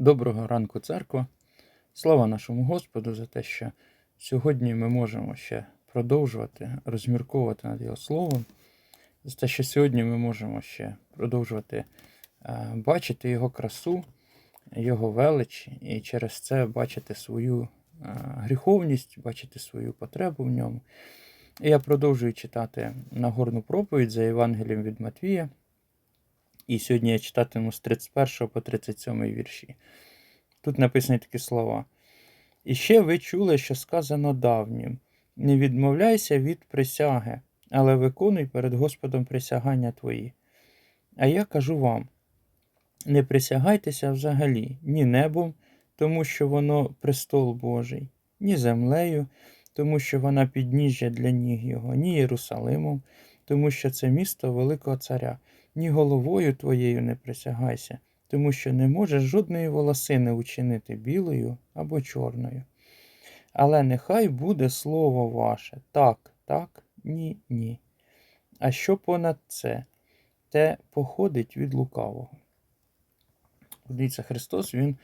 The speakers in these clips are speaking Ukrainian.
Доброго ранку, церква. Слава нашому Господу за те, що сьогодні ми можемо ще продовжувати розмірковувати над Його Словом, за те, що сьогодні ми можемо ще продовжувати е, бачити Його красу, Його велич, і через це бачити свою е, гріховність, бачити свою потребу в ньому. І я продовжую читати Нагорну проповідь за Євангелієм від Матвія. І сьогодні я читатиму з 31 по 37 вірші. Тут написані такі слова. І ще ви чули, що сказано давнім: не відмовляйся від присяги, але виконуй перед Господом присягання твої. А я кажу вам: не присягайтеся взагалі ні небом, тому що воно престол Божий, ні землею, тому що вона підніжжя для ніг його, ні Єрусалимом, тому що це місто Великого Царя, ні головою твоєю не присягайся, тому що не можеш жодної волосини учинити білою або чорною. Але нехай буде слово ваше так, так, ні, ні. А що понад це? Те походить від лукавого. Дивіться, Христос Він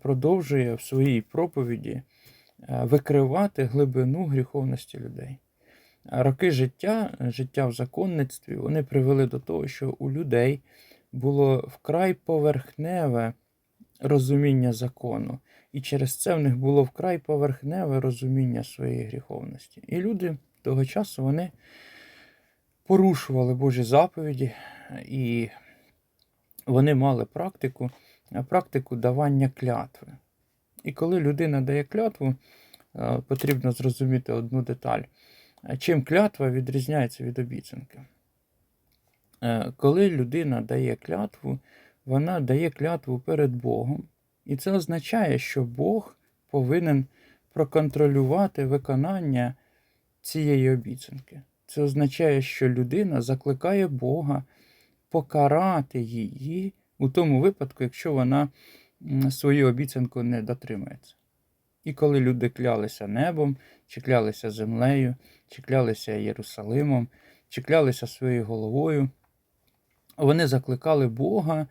продовжує в своїй проповіді викривати глибину гріховності людей. Роки життя, життя в законництві, вони привели до того, що у людей було вкрай поверхневе розуміння закону. І через це в них було вкрай поверхневе розуміння своєї гріховності. І люди того часу вони порушували Божі заповіді, і вони мали практику, практику давання клятви. І коли людина дає клятву, е, потрібно зрозуміти одну деталь. Чим клятва відрізняється від обіцянки? Е, Коли людина дає клятву, вона дає клятву перед Богом, і це означає, що Бог повинен проконтролювати виконання цієї обіцянки. Це означає, що людина закликає Бога покарати її у тому випадку, якщо вона свою обіцянку не дотримується. І коли люди клялися небом, чи клялися землею, чи клялися Єрусалимом, чи клялися своєю головою, вони закликали Бога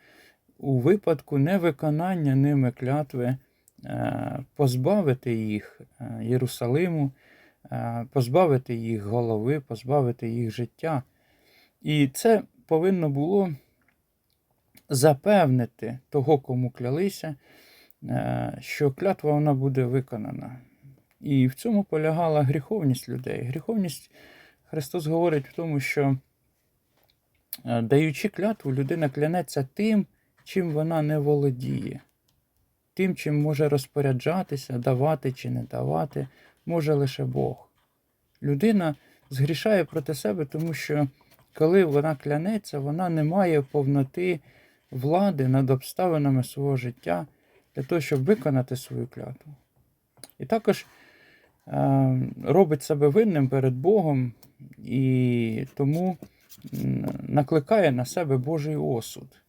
у випадку невиконання ними клятви е, позбавити їх е, Єрусалиму, е, позбавити їх голови, позбавити їх життя. І це повинно було запевнити того, кому клялися, що клятва вона буде виконана. І в цьому полягала гріховність людей. Гріховність Христос говорить в тому, що е, даючи клятву, людина клянеться тим, чим вона не володіє. Тим, чим може розпоряджатися, давати чи не давати, може лише Бог. Людина згрішає проти себе, тому що коли вона клянеться, вона не має повноти влади над обставинами свого життя для того, щоб виконати свою клятву. І також е, робить себе винним перед Богом і тому накликає на себе Божий осуд.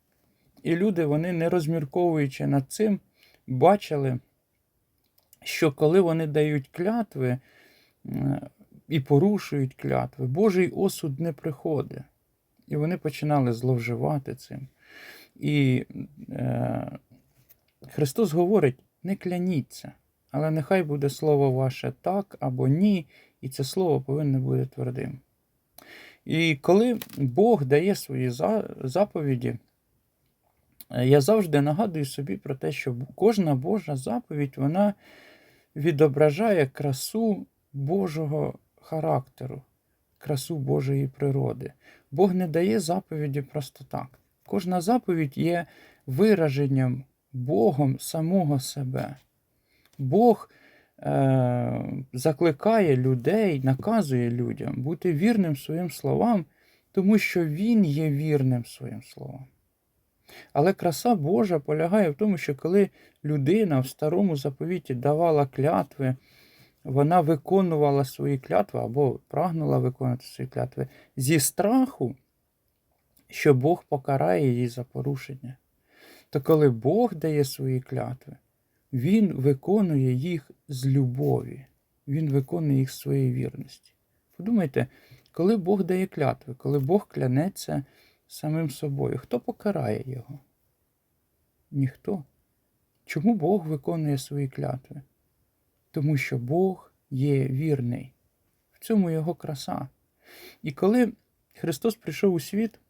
І люди, вони, не розмірковуючи над цим, бачили, що коли вони дають клятви м, і порушують клятви, Божий осуд не приходить. І вони починали зловживати цим. І е, Христос говорить: не кляніться, але нехай буде слово ваше так або ні, і це слово повинно бути твердим. І коли Бог дає свої заповіді, е, я завжди нагадую собі про те, що кожна Божа заповідь вона відображає красу Божого характеру, красу Божої природи. Бог не дає заповіді просто так. Кожна заповідь є вираженням Богом самого себе. Бог е, закликає людей, наказує людям бути вірним своїм словам, тому що Він є вірним своїм словам. Але краса Божа полягає в тому, що коли людина в старому заповіті давала клятви, вона виконувала свої клятви або прагнула виконати свої клятви зі страху, що Бог покарає її за порушення. То коли Бог дає свої клятви, Він виконує їх з любові, Він виконує їх з своєї вірності. Подумайте, коли Бог дає клятви, коли Бог клянеться самим собою, хто покарає його? Ніхто. Чому Бог виконує свої клятви? Тому що Бог є вірний. В цьому його краса. І коли Христос прийшов у світ,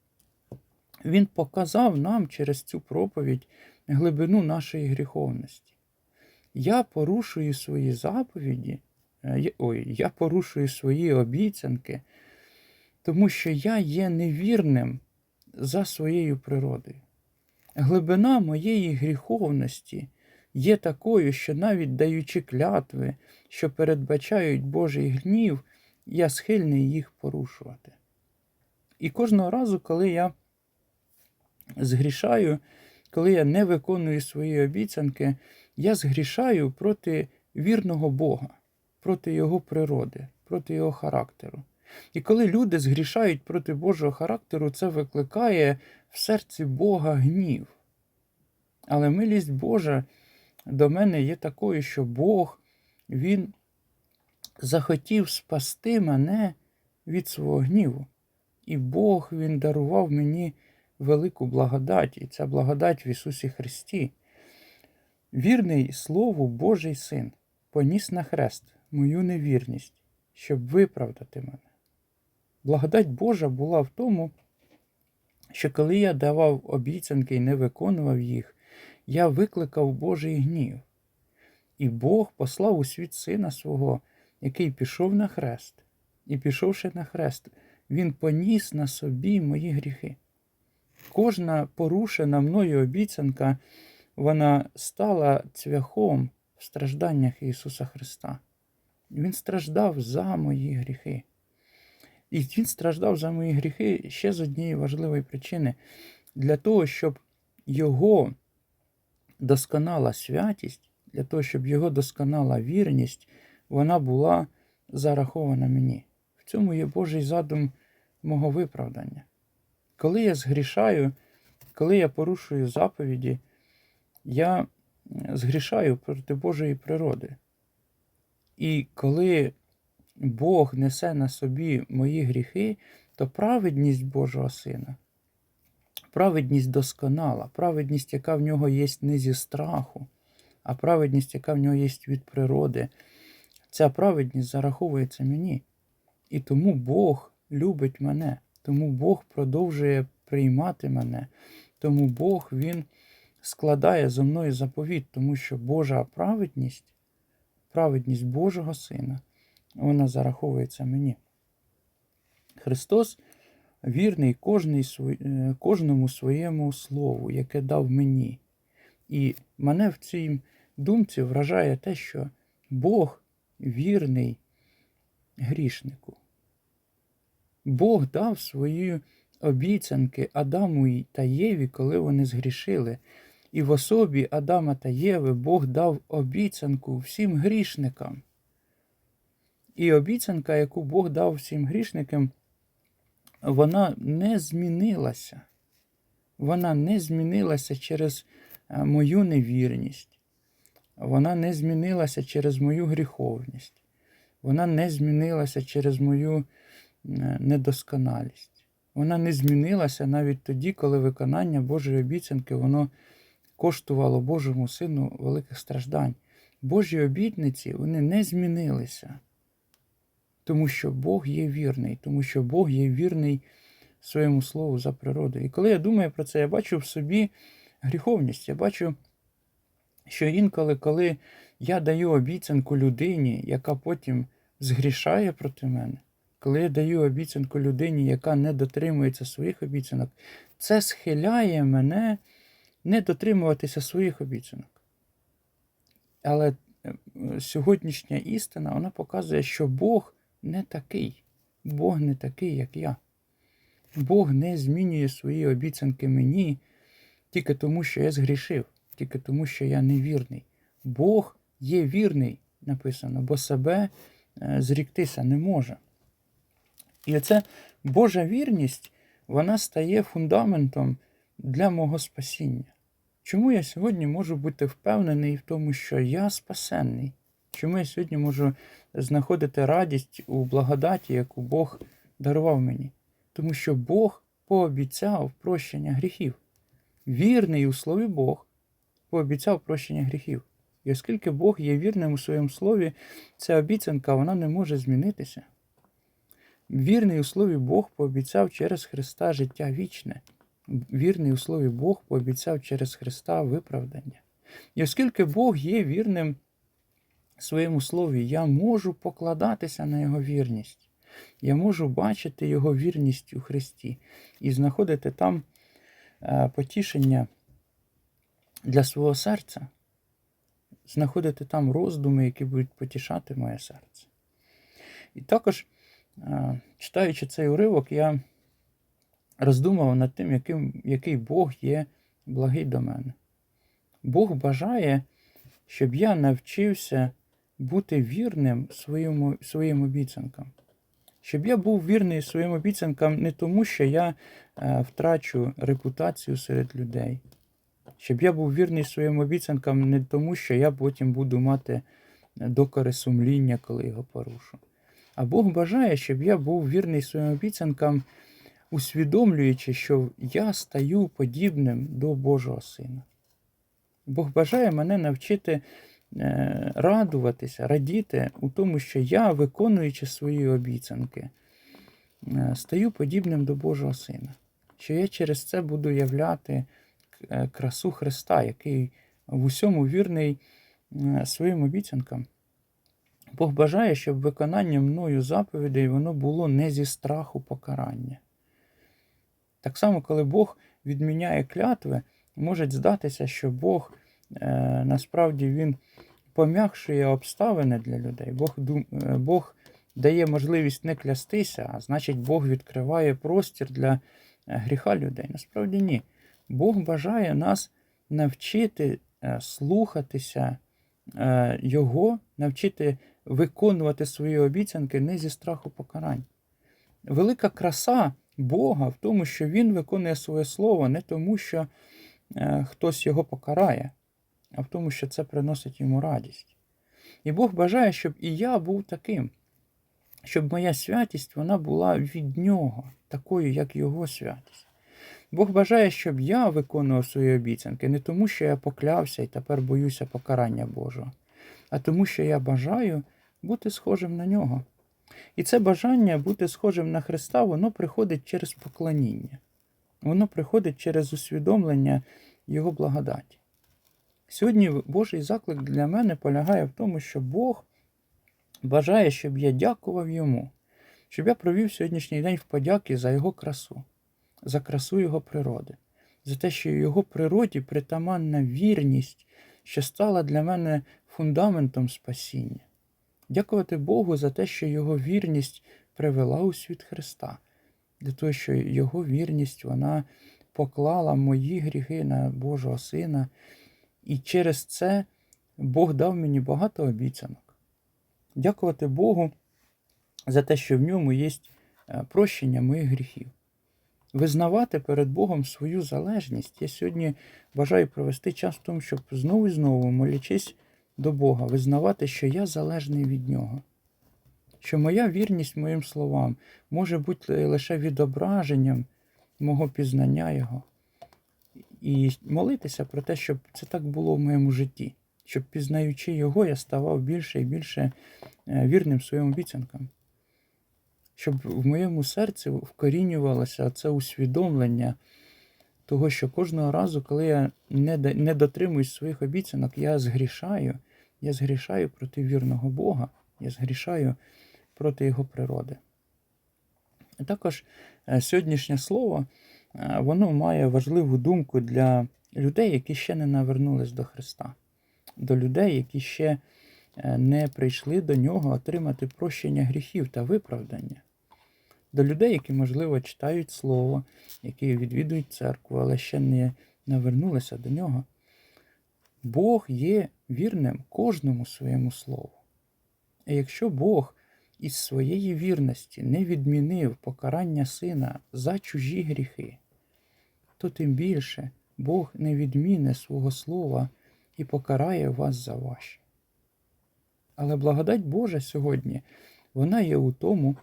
Він показав нам через цю проповідь глибину нашої гріховності. Я порушую свої заповіді, е, ой, я порушую свої обіцянки, тому що я є невірним за своєю природою. Глибина моєї гріховності є такою, що навіть даючи клятви, що передбачають Божий гнів, я схильний їх порушувати. І кожного разу, коли я згрішаю, коли я не виконую свої обіцянки, я згрішаю проти вірного Бога, проти Його природи, проти Його характеру. І коли люди згрішають проти Божого характеру, це викликає в серці Бога гнів. Але милість Божа до мене є такою, що Бог, Він захотів спасти мене від свого гніву. І Бог Він дарував мені велику благодать, і ця благодать в Ісусі Христі. Вірний Слову Божий Син поніс на хрест мою невірність, щоб виправдати мене. Благодать Божа була в тому, що коли я давав обіцянки і не виконував їх, я викликав Божий гнів. І Бог послав у світ сина свого, який пішов на хрест, і пішовши на хрест, він поніс на собі мої гріхи. Кожна порушена мною обіцянка, вона стала цвяхом в стражданнях Ісуса Христа. Він страждав за мої гріхи. І Він страждав за мої гріхи ще з однієї важливої причини для того, щоб Його досконала святість, для того, щоб Його досконала вірність, вона була зарахована мені. В цьому є Божий задум мого виправдання. Коли я згрішаю, коли я порушую заповіді, я згрішаю проти Божої природи. І коли Бог несе на собі мої гріхи, то праведність Божого Сина, праведність досконала, праведність, яка в нього є не зі страху, а праведність, яка в нього є від природи, ця праведність зараховується мені. І тому Бог любить мене, тому Бог продовжує приймати мене, тому Бог Він складає зо мною заповіт, тому що Божа праведність, праведність Божого Сина, вона зараховується мені. Христос вірний е, кожному своєму слову, яке дав мені. І мене в цій думці вражає те, що Бог вірний грішнику. Бог дав свої обіцянки Адаму та Єві, коли вони згрішили. І в особі Адама та Єви Бог дав обіцянку всім грішникам. І обіцянка, яку Бог дав всім грішникам, вона не змінилася. Вона не змінилася через е, мою невірність. Вона не змінилася через мою гріховність. Вона не змінилася через мою недосконалість. Вона не змінилася навіть тоді, коли виконання Божої обіцянки воно коштувало Божому Сину великих страждань. Божі обітниці вони не змінилися, тому що Бог є вірний, тому що Бог є вірний своєму слову за природою. І коли я думаю про це, я бачу в собі гріховність, я бачу, що інколи, коли я даю обіцянку людині, яка потім згрішає проти мене, коли я даю обіцянку людині, яка не дотримується своїх обіцянок, це схиляє мене не дотримуватися своїх обіцянок. Але е, сьогоднішня істина вона показує, що Бог не такий. Бог не такий, як я. Бог не змінює свої обіцянки мені тільки тому, що я згрішив, тільки тому, що я невірний. Бог є вірний, написано, бо себе е, зріктися не може. І оця Божа вірність, вона стає фундаментом для мого спасіння. Чому я сьогодні можу бути впевнений в тому, що я спасенний? Чому я сьогодні можу знаходити радість у благодаті, яку Бог дарував мені? Тому що Бог пообіцяв прощення гріхів. Вірний у слові Бог, пообіцяв прощення гріхів. І оскільки Бог є вірним у своєму слові, ця обіцянка вона не може змінитися. Вірний у слові Бог пообіцяв через Христа життя вічне. Вірний у слові Бог пообіцяв через Христа виправдання. І оскільки Бог є вірним своєму слові, я можу покладатися на Його вірність. Я можу бачити Його вірність у Христі і знаходити там е, потішення для свого серця, знаходити там роздуми, які будуть потішати моє серце. І також, читаючи цей уривок, я роздумав над тим, яким, який Бог є благий до мене. Бог бажає, щоб я навчився бути вірним своїм, своїм обіцянкам. Щоб я був вірний своїм обіцянкам не тому, що я е, втрачу репутацію серед людей. Щоб я був вірний своїм обіцянкам не тому, що я потім буду мати докори сумління, коли його порушу. А Бог бажає, щоб я був вірний своїм обіцянкам, усвідомлюючи, що я стаю подібним до Божого Сина. Бог бажає мене навчити е, радуватися, радіти у тому, що я, виконуючи свої обіцянки, е, стаю подібним до Божого Сина. Що я через це буду являти е, красу Христа, який в усьому вірний своїм обіцянкам. Бог бажає, щоб виконання мною заповідей воно було не зі страху покарання. Так само, коли Бог відміняє клятви, може здатися, що Бог е, насправді Він пом'якшує обставини для людей. Бог, е, Бог дає можливість не клястися, а значить, Бог відкриває простір для е, гріха людей. Насправді ні. Бог бажає нас навчити е, слухатися е, Його, навчити виконувати свої обіцянки не зі страху покарань. Велика краса Бога в тому, що Він виконує своє слово не тому, що е, хтось його покарає, а в тому, що це приносить йому радість. І Бог бажає, щоб і я був таким, щоб моя святість вона була від Нього, такою, як Його святість. Бог бажає, щоб я виконував свої обіцянки не тому, що я поклявся і тепер боюся покарання Божого, а тому, що я бажаю бути схожим на нього. І це бажання бути схожим на Христа, воно приходить через поклоніння. Воно приходить через усвідомлення Його благодаті. Сьогодні Божий заклик для мене полягає в тому, що Бог бажає, щоб я дякував Йому, щоб я провів сьогоднішній день в подяки за Його красу, за красу Його природи, за те, що Його природі притаманна вірність, що стала для мене фундаментом спасіння. Дякувати Богу за те, що Його вірність привела у світ Христа, для того, що Його вірність вона поклала мої гріхи на Божого Сина, і через це Бог дав мені багато обіцянок. Дякувати Богу за те, що в ньому є е, прощення моїх гріхів. Визнавати перед Богом свою залежність. Я сьогодні бажаю провести час в тому, щоб знову і знову, молячись до Бога, визнавати, що я залежний від Нього, що моя вірність моїм словам може бути лише відображенням мого пізнання Його. І молитися про те, щоб це так було в моєму житті, щоб пізнаючи Його, я ставав більше і більше е, вірним своїм обіцянкам. Щоб в моєму серці вкорінювалося це усвідомлення того, що кожного разу, коли я не дотримуюсь своїх обіцянок, я згрішаю, я згрішаю проти вірного Бога, я згрішаю проти Його природи. Також е, сьогоднішнє слово е, воно має важливу думку для людей, які ще не навернулись до Христа, до людей, які ще е, не прийшли до нього отримати прощення гріхів та виправдання. До людей, які, можливо, читають Слово, які відвідують церкву, але ще не навернулися до нього. Бог є вірним кожному своєму слову. І якщо Бог із своєї вірності не відмінив покарання сина за чужі гріхи, то тим більше Бог не відміне свого слова і покарає вас за ваші. Але благодать Божа сьогодні, вона є у тому,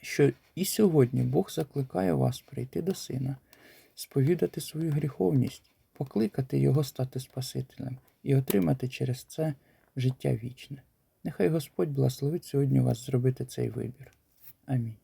що і сьогодні Бог закликає вас прийти до Сина, сповідати свою гріховність покликати Його стати Спасителем і отримати через це життя вічне. Нехай Господь благословить сьогодні вас зробити цей вибір. Амінь.